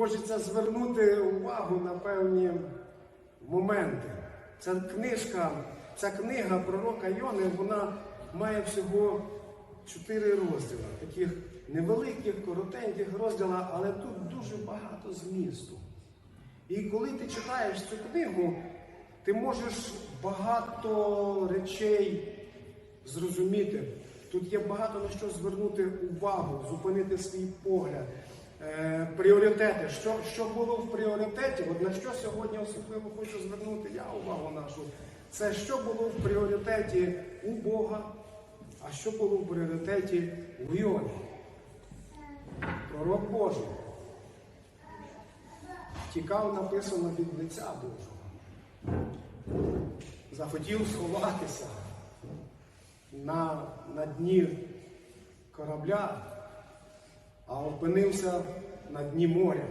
Хочеться звернути увагу на певні моменти. Ця книжка, ця книга пророка Йони, вона має всього чотири розділи, таких невеликих, коротеньких розділах, але тут дуже багато змісту. І коли ти читаєш цю книгу, ти можеш багато речей зрозуміти. Тут є багато на що звернути увагу, зупинити свій погляд, пріоритети. Що, що було в пріоритеті? От на що сьогодні особливо хочу звернути я увагу нашу. Це що було в пріоритеті у Бога, а що було в пріоритеті у Йоні. Пророк Божий тікав написано від лиця Божого. Захотів сховатися на, на дні корабля, а опинився на дні моря.